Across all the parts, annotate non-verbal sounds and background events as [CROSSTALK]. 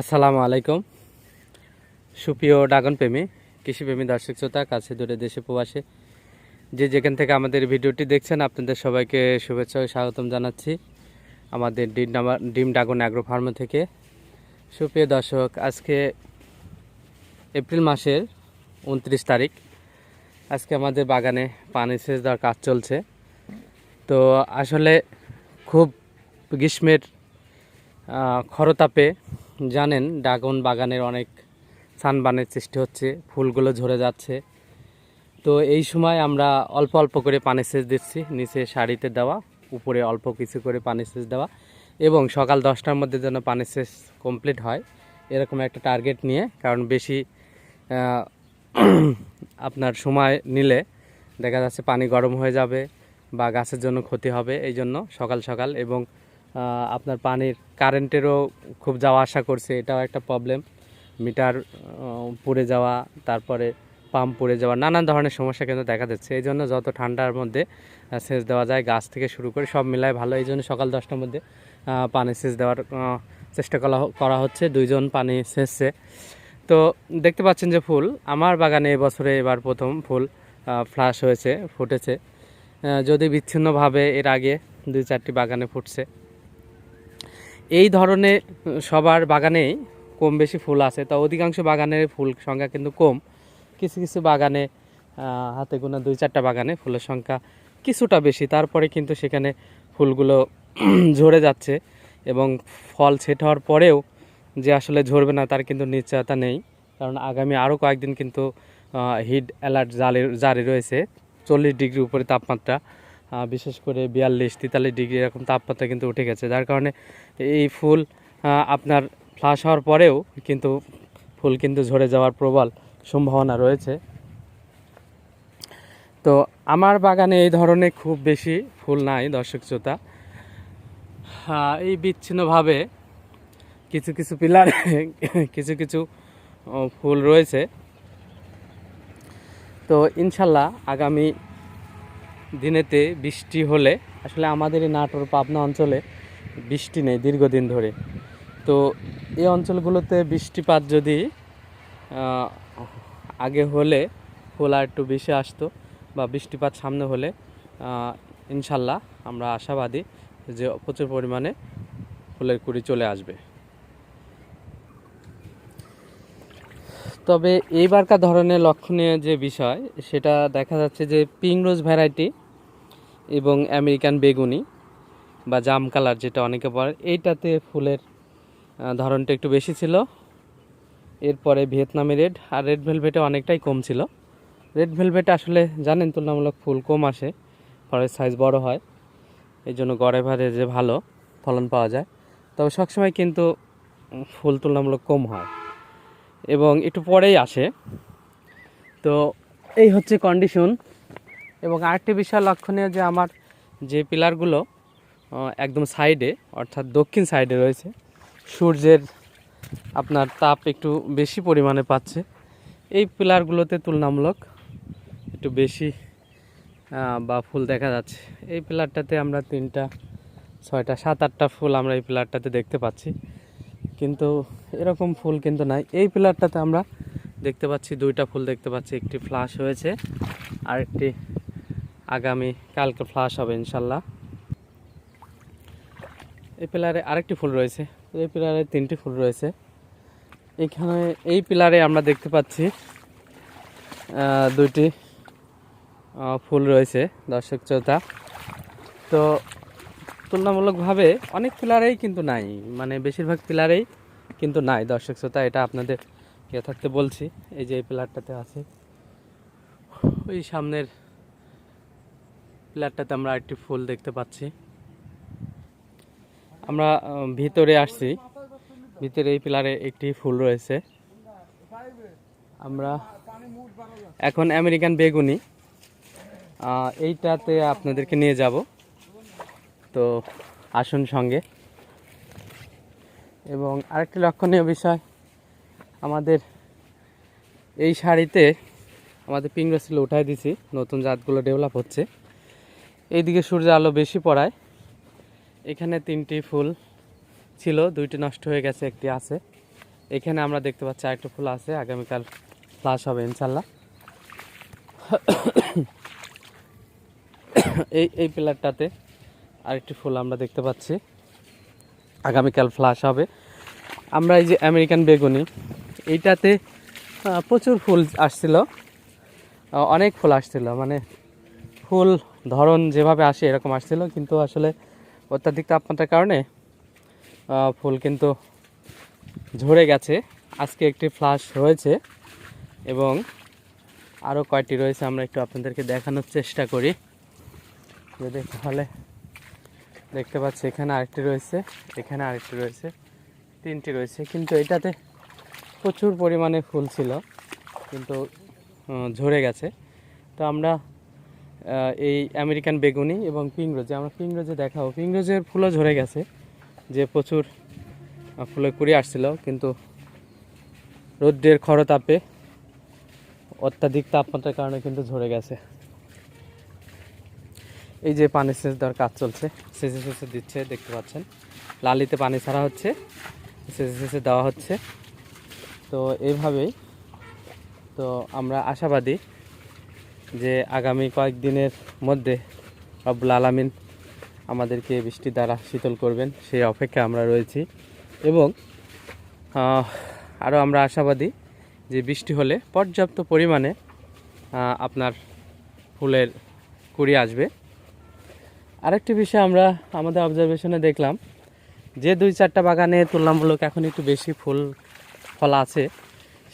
আসসালামু আলাইকুম। সুপ্রিয় ড্রাগন প্রেমী কৃষিপ্রেমী দর্শক শ্রোতা, কাছে দূরে দেশে প্রবাসে, যে যেখান থেকে আমাদের ভিডিওটি দেখছেন, আপনাদের সবাইকে শুভেচ্ছা ও স্বাগতম জানাচ্ছি আমাদের ডিম ডিম ড্রাগন অ্যাগ্রো ফার্ম থেকে। সুপ্রিয় দর্শক, আজকে এপ্রিল মাসের উনত্রিশ তারিখ। আজকে আমাদের বাগানে পানি সেচ দেওয়ার কাজ চলছে। তো আসলে খুব গ্রীষ্মের খরতাপে জানেন ড্রাগন বাগানের অনেক সানবানের সৃষ্টি হচ্ছে, ফুলগুলো ঝরে যাচ্ছে। তো এই সময় আমরা অল্প অল্প করে পানি সেচ দিচ্ছি, নিচে শাড়িতে দেওয়া, উপরে অল্প কিছু করে পানি সেচ দেওয়া এবং সকাল দশটার মধ্যে যেন পানি সেচ কমপ্লিট হয়, এরকম একটা টার্গেট নিয়ে, কারণ বেশি [CLEARS THROAT] আপনার সময় নিলে দেখা যাচ্ছে পানি গরম হয়ে যাবে বা গাছের জন্য ক্ষতি হবে এই জন্য সকাল সকাল এবং আপনার পানির কারেন্টেরও খুব যাওয়া আসা করছে, এটাও একটা প্রবলেম মিটার পুড়ে যাওয়া, তারপরে পাম্প পুড়ে যাওয়া, নানান ধরনের সমস্যা কিন্তু দেখা যাচ্ছে এই জন্য যত ঠান্ডার মধ্যে সেচ দেওয়া যায়, গাছ থেকে শুরু করে সব মিলায় ভালো। এই জন্য সকাল দশটার মধ্যে পানি সেচ দেওয়ার চেষ্টা করা করা হচ্ছে। দুইজন পানি সেচছে। তো দেখতে পাচ্ছেন যে ফুল, আমার বাগানে এবছরে এবার প্রথম ফুল ফ্লাশ হয়েছে, ফুটেছে। যদি বিচ্ছিন্নভাবে এর আগে দুই চারটি বাগানে ফুটছে এই ধরনের সবার বাগানেই কম বেশি ফুল আছে। তো অধিকাংশ বাগানের ফুল সংখ্যা কিন্তু কম। কিছু কিছু বাগানে হাতে গোনা দুই চারটা বাগানে ফুলের সংখ্যা কিছুটা বেশি। তারপরে কিন্তু সেখানে ফুলগুলো [CLEARS THROAT] ঝরে যাচ্ছে এবং ফল ছেট হওয়ার পরেও যে আসলে ঝরবে না তার কিন্তু নিশ্চয়তা নেই। কারণ আগামী আরও কয়েকদিন কিন্তু হিট অ্যালার্ট জারি জারি রয়েছে। চল্লিশ ডিগ্রি উপরে তাপমাত্রা। বিশেষ করে বিয়াল্লিশ, তেতাল্লিশ ডিগ্রি এরকম তাপমাত্রা কিন্তু উঠে গেছে। যার কারণে এই ফুল আপনার ফ্লাশ হওয়ার পরেও কিন্তু ফুল কিন্তু ঝরে যাওয়ার প্রবল সম্ভাবনা রয়েছে। তো আমার বাগানে এই ধরনের খুব বেশি ফুল নাই, দর্শক শ্রোতা। এই বিচ্ছিন্নভাবে কিছু কিছু পিলার, কিছু কিছু ফুল রয়েছে। তো ইনশাল্লাহ আগামী দিনেতে বৃষ্টি হলে, আসলে আমাদের এই নাটোর পাবনা অঞ্চলে বৃষ্টি নেই দীর্ঘদিন ধরে। তো এই অঞ্চলগুলোতে বৃষ্টিপাত যদি আগে হলে আর একটু বেশি আসতো বা বৃষ্টিপাত সামনে হলে ইনশাল্লাহ আমরা আশাবাদী যে প্রচুর পরিমাণে ফুলের কুড়ি চলে আসবে। তবে এইবারকার ধরনের লক্ষণীয় যে বিষয়, সেটা দেখা যাচ্ছে যে পিং রোজ ভ্যারাইটি এবং আমেরিকান বেগুনি বা জাম কালার যেটা অনেকে বলে, এইটাতে ফুলের ধরনটা একটু বেশি ছিল। এরপরে ভিয়েতনামি রেড, আর রেড ভেলভেটে অনেকটাই কম ছিল। রেড ভেলভেটে আসলে জানেন তুলনামূলক ফুল কম আসে, ফলের সাইজ বড় হয়। এই জন্য গড়ে ভারে যে ভালো ফলন পাওয়া যায়। তবে সবসময় কিন্তু ফুল তুলনামূলক কম হয়। এবং একটু পরেই আসে। তো এই হচ্ছে কন্ডিশন এবং আরেকটি বিষয় লক্ষণীয় যে আমার যে পিলারগুলো একদম সাইডে অর্থাৎ দক্ষিণ সাইডে রয়েছে, সূর্যের আপনার তাপ একটু বেশি পরিমাণে পাচ্ছে। এই পিলারগুলোতে তুলনামূলক একটু বেশি বা ফুল দেখা যাচ্ছে। এই পিলারটাতে আমরা তিনটা, ছয়টা, সাত, আটটা ফুল আমরা এই পিলারটাতে দেখতে পাচ্ছি। কিন্তু এরকম ফুল কিন্তু নাই। এই পিলারটাতে আমরা দেখতে পাচ্ছি, দুইটা ফুল দেখতে পাচ্ছি। একটি ফ্লাশ হয়েছে আর একটি আগামী কালকে ফ্লাশ হবে ইনশাল্লাহ। এই পিলারে আরেকটি ফুল রয়েছে, এই পিলারে তিনটি ফুল রয়েছে। এখানে, এই পিলারে আমরা দেখতে পাচ্ছি দুইটি ফুল রয়েছে দর্শক শ্রোতা তো তুলনামূলকভাবে অনেক পিলারেই কিন্তু নাই। মানে বেশিরভাগ পিলারেই কিন্তু নাই। দর্শক শ্রোতা, এটা আপনাদের থাকতে বলছি, এই যে এই পিলারটাতে আছে, ওই সামনের পিলারটাতে আমরা একটি ফুল দেখতে পাচ্ছি। আমরা ভিতরে আসছি। ভিতরে এই পিলারে একটি ফুল রয়েছে। আমরা এখন আমেরিকান বেগুনি। এইটাতে আপনাদেরকে নিয়ে যাব। তো আসুন সঙ্গে। এবং আরেকটি লক্ষণীয় বিষয়, আমাদের এই শাড়িতে আমাদের পিংরসিল উঠাই দিছি, নতুন জাতগুলো ডেভেলপ হচ্ছে। এইদিকে সূর্যের আলো বেশি পড়ায়। এখানে তিনটি ফুল ছিল, দুইটি নষ্ট হয়ে গেছে, একটি আছে। এখানে আমরা দেখতে পাচ্ছি আরেকটা ফুল আছে, আগামীকাল ফ্লাশ হবে ইনশাল্লাহ [COUGHS] এই এই পিলারটাতে আরেকটি ফুল আমরা দেখতে পাচ্ছি। আগামীকাল ফ্লাশ হবে। আমরা এই যে আমেরিকান বেগুনি, এইটাতে প্রচুর ফুল আসছিল। অনেক ফুল আসছিল মানে ফুল ধরন যেভাবে আসে এরকম আসছিল, কিন্তু আসলে অত্যাধিক তাপমাত্রার কারণে ফুল কিন্তু ঝরে গেছে। আজকে একটি ফ্লাশ রয়েছে এবং আরও কয়টি রয়েছে আমরা একটু আপনাদেরকে দেখানোর চেষ্টা করি। যদি তাহলে দেখতে পাচ্ছি, এখানে আরেকটি রয়েছে, এখানে আরেকটি রয়েছে, তিনটি রয়েছে। কিন্তু এটাতে প্রচুর পরিমাণে ফুল ছিল, কিন্তু ঝরে গেছে। তো আমরা এই আমেরিকান বেগুনি এবং পিংরোজে, আমরা পিংরোজে দেখাবো। পিংরোজের ফুলও ঝরে গেছে, যে প্রচুর ফুলে কুড়ি আসছিল, কিন্তু রৌদ্রের খরতাপে অত্যাধিক তাপমাত্রার কারণে কিন্তু ঝরে গেছে। এই যে পানি সেচ দেওয়ার কাজ চলছে, সেচে সেচে দিচ্ছে, দেখতে পাচ্ছেন। লালিতে পানি ছাড়া হচ্ছে, সেচে সেচে দেওয়া হচ্ছে। তো এইভাবেই তো আমরা আশাবাদী যে আগামী কয়েকদিনের মধ্যে রব্বুল আলামিন আমাদেরকে বৃষ্টি দ্বারা শীতল করবেন, সেই অপেক্ষা আমরা রয়েছি। এবং আরও আমরা আশাবাদী যে বৃষ্টি হলে পর্যাপ্ত পরিমাণে আপনার ফুলের কুড়ি আসবে। আরেকটি বিষয় আমরা আমাদের অবজারভেশনে দেখলাম, যে দুই চারটা বাগানে তুলনামূলক এখন একটু বেশি ফুল, ফল আছে,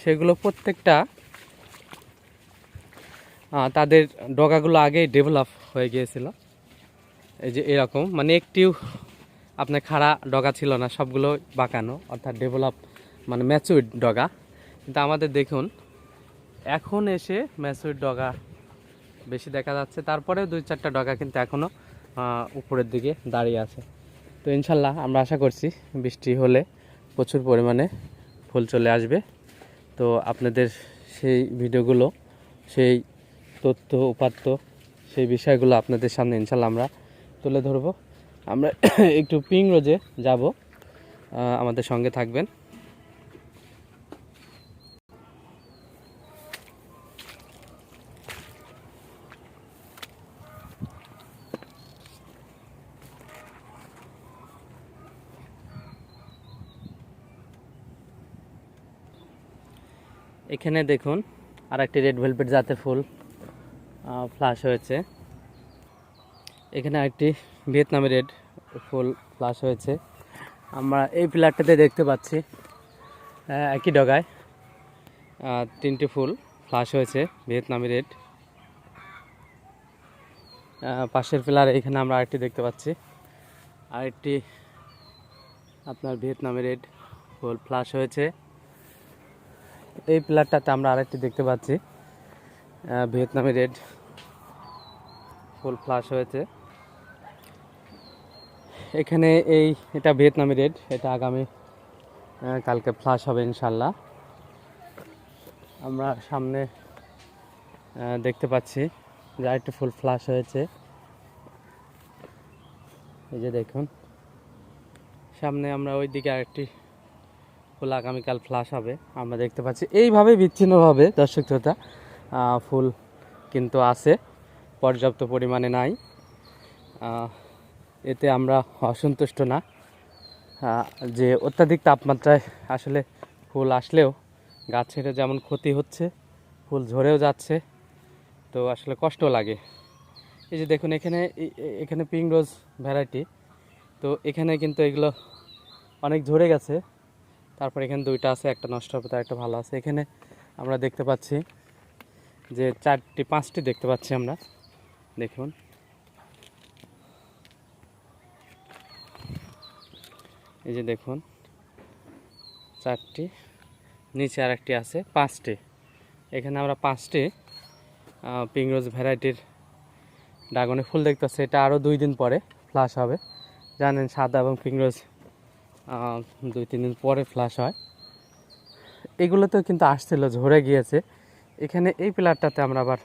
সেগুলো প্রত্যেকটা তাদের ডগাগুলো আগেই ডেভেলপ হয়ে গিয়েছিল। এই যে এরকম মানে একটিও আপনার খাড়া ডগা ছিল না, সবগুলো বাঁকানো অর্থাৎ ডেভেলপ মানে ম্যাচুইড ডগা। কিন্তু আমাদের দেখুন, এখন এসে ম্যাচুইড ডগা বেশি দেখা যাচ্ছে, তারপরেও দুই চারটা ডগা কিন্তু এখনও উপরের দিকে দাঁড়িয়ে আছে। তো ইনশাল্লাহ আমরা আশা করছি বৃষ্টি হলে প্রচুর পরিমাণে ফুল চলে আসবে। তো আপনাদের সেই ভিডিওগুলো, সেই তথ্য, উপাত্ত, সেই বিষয়গুলো আপনাদের সামনে ইনশাল্লাহ আমরা তুলে ধরবো। আমরা [COUGHS] একটু পিং রোজে যাব। আমাদের সঙ্গে থাকবেন। এখানে দেখুন আর একটি রেড ভেলভেট জাতের ফুল ফ্লাশ হয়েছে। এখানে একটি ভিয়েতনামি রেড ফুল ফ্লাশ হয়েছে। আমরা এই পিলারটাতে দেখতে পাচ্ছি একই ডগায় তিনটি ফুল ফ্লাশ হয়েছে, ভিয়েতনামি রেড পাশের পিলার এখানে আমরা আরেকটি দেখতে পাচ্ছি, আরেকটি আপনার ভিয়েতনামি রেড ফুল ফ্লাশ হয়েছে। এই পিলারটাতে আমরা আরেকটি দেখতে পাচ্ছি ভিয়েতনামি রেড। ফুল ফ্লাশ হয়েছে। এখানে এই, এটা ভিয়েতনামি রেড, এটা আগামী কালকে ফ্লাশ হবে ইনশাল্লাহ। আমরা সামনে দেখতে পাচ্ছি যে আরেকটি ফুল ফ্লাশ হয়েছে। এই যে দেখুন, সামনে আমরা ওই দিকে আরেকটি ফুল আগামীকাল ফ্লাশ হবে। আমরা দেখতে পাচ্ছি এইভাবে বিচ্ছিন্নভাবে, দর্শক শ্রোতা ফুল কিন্তু আছে, পর্যাপ্ত পরিমাণে নাই। এতে আমরা অসন্তুষ্ট না। যে অত্যাধিক তাপমাত্রায় আসলে ফুল আসলেও গাছের যেমন ক্ষতি হচ্ছে, ফুল ঝরেও যাচ্ছে, তো আসলে কষ্ট লাগে। এই যে দেখুন, এখানে এখানে পিং রোজ ভ্যারাইটি, তো এখানে কিন্তু এগুলো অনেক ঝরে গেছে। তারপর এখানে দুইটা আছে, একটা নষ্ট হবে, তার একটা ভালো আছে। এখানে আমরা দেখতে পাচ্ছি যে চারটি, পাঁচটি দেখতে পাচ্ছি আমরা। দেখুন। এই যে দেখুন, চারটি, নিচে আর একটি আছে, পাঁচটি। এখানে আমরা পাঁচটি পিংরোজ ভ্যারাইটির ড্রাগনে ফুল দেখতে পাচ্ছি। এটা আরও দুই দিন পরে ফ্লাশ হবে। জানেন সাদা এবং পিংরোজ দুই, তিন দিন পরে ফ্লাশ হয়। এগুলোতেও কিন্তু আসছিল, ঝরে গিয়েছে। এখানে এই পিলারটাতে আমরা আবার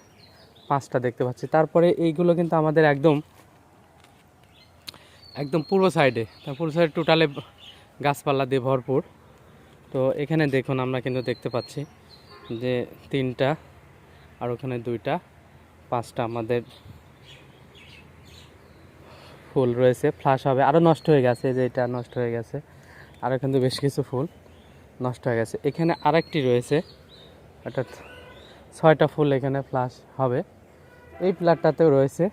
পাঁচটা দেখতে পাচ্ছি। তারপরে এইগুলো কিন্তু আমাদের একদম একদম পূর্ব সাইডে পূর্ব সাইডে টোটালে গাছপালা দিয়ে ভরপুর। তো এখানে দেখুন আমরা কিন্তু দেখতে পাচ্ছি যে তিনটা আর ওখানে দুইটা, পাঁচটা আমাদের ফুল রয়েছে। ফ্লাশ হবে আরও নষ্ট হয়ে গেছে যে এটা নষ্ট হয়ে গেছে। আরও কিন্তু বেশ কিছু ফুল নষ্ট হয়ে গেছে। এখানে আরেকটি রয়েছে, অর্থাৎ ছয়টা ফুল এখানে ফ্লাশ হবে। এই প্লাটটাতেও রয়েছে।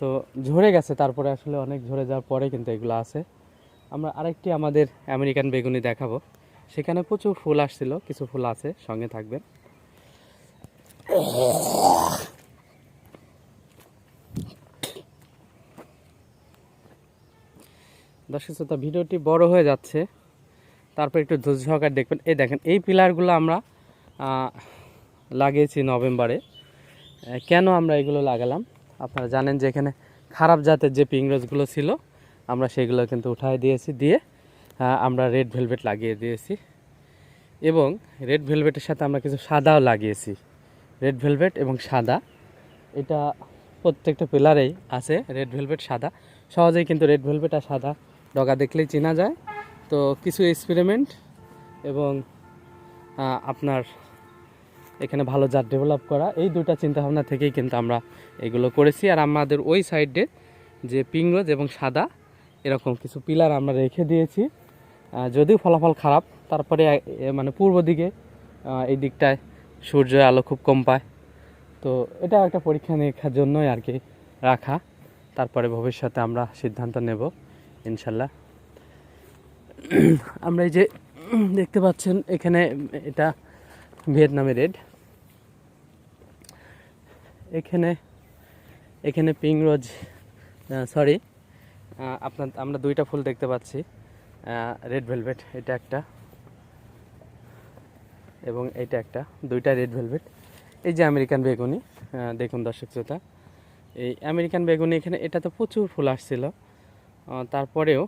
তো ঝরে গেছে, তারপরে আসলে অনেক ঝরে যাওয়ার পরে কিন্তু এগুলো আছে। আমরা আরেকটি আমাদের আমেরিকান বেগুনি দেখাবো। সেখানে প্রচুর ফুল আসছিল, কিছু ফুল আছে, সঙ্গে থাকবে শ্রোতা ভিডিওটি বড় হয়ে যাচ্ছে, তারপর একটু ধৈর্য সহকারে দেখবেন। এই দেখেন, এই পিলারগুলো আমরা লাগিয়েছি নভেম্বরে। কেন আমরা এগুলো লাগালাম? আপনারা জানেন যে এখানে খারাপ জাতের যে পিংরোজগুলো ছিল, আমরা সেগুলো কিন্তু উঠায় দিয়েছি, দিয়ে আমরা রেড ভেলভেট লাগিয়ে দিয়েছি। এবং রেড ভেলভেটের সাথে আমরা কিছু সাদাও লাগিয়েছি। রেড ভেলভেট এবং সাদা, এটা প্রত্যেকটা পিলারেই আছে রেড ভেলভেট, সাদা। সহজেই কিন্তু রেড ভেলভেট আর সাদা ডগা দেখলেই চেনা যায়। তো কিছু এক্সপেরিমেন্ট এবং আপনার এখানে ভালো জাত ডেভেলপ করা। এই দুটা চিন্তাভাবনা থেকেই কিন্তু আমরা এগুলো করেছি। আর আমাদের ওই সাইডে যে পিংরোজ এবং সাদা, এরকম কিছু পিলার আমরা রেখে দিয়েছি। যদিও ফলাফল খারাপ, তারপরে মানে পূর্ব দিকে এই দিকটায় সূর্যের আলো খুব কম পায়। তো এটা একটা পরীক্ষা নিরীক্ষার জন্যই আর কি রাখা। তারপরে ভবিষ্যতে আমরা সিদ্ধান্ত নেব। ইনশাল্লাহ। [CLEARS THROAT] আমরা এই যে দেখতে পাচ্ছেন, এখানে এটা ভিয়েতনামি রেড। এখানে এখানে পিং রোজ সরি আপনার, আমরা দুইটা ফুল দেখতে পাচ্ছি রেড ভেলভেট, এটা একটা, এবং এটা একটা, দুইটা রেড ভেলভেট। এই যে আমেরিকান বেগুনি দেখুন দর্শক শ্রোতা, এই আমেরিকান বেগুনি এখানে এটা তো প্রচুর ফুল আসছিল। তারপরেও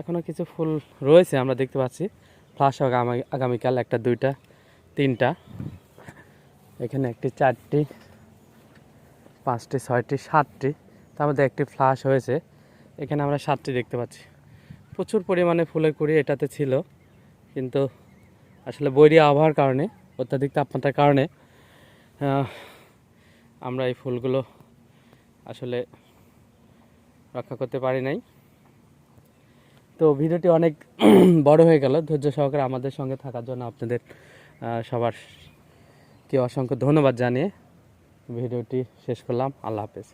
এখনও কিছু ফুল রয়েছে, আমরা দেখতে পাচ্ছি। ফ্লাশ আগামী, আগামীকাল একটা, দুইটা, তিনটা। এখানে একটি, চারটি, পাঁচটি, ছয়টি, সাতটি। তার মধ্যে একটি ফ্লাশ হয়েছে। এখানে আমরা সাতটি দেখতে পাচ্ছি। প্রচুর পরিমাণে ফুলের কুড়ি এটাতে ছিল, কিন্তু আসলে বৈরী আবহাওয়ার কারণে, অত্যাধিক তাপমাত্রার কারণে আমরা এই ফুলগুলো আসলে রক্ষা করতে পারি নাই। তো ভিডিওটি অনেক [CLEARS THROAT] বড় হয়ে গেল। ধৈর্য সহকারে আমাদের সঙ্গে থাকার জন্য আপনাদের সবার কে অসংখ্য ধন্যবাদ জানিয়ে ভিডিওটি শেষ করলাম। আল্লাহ হাফেজ।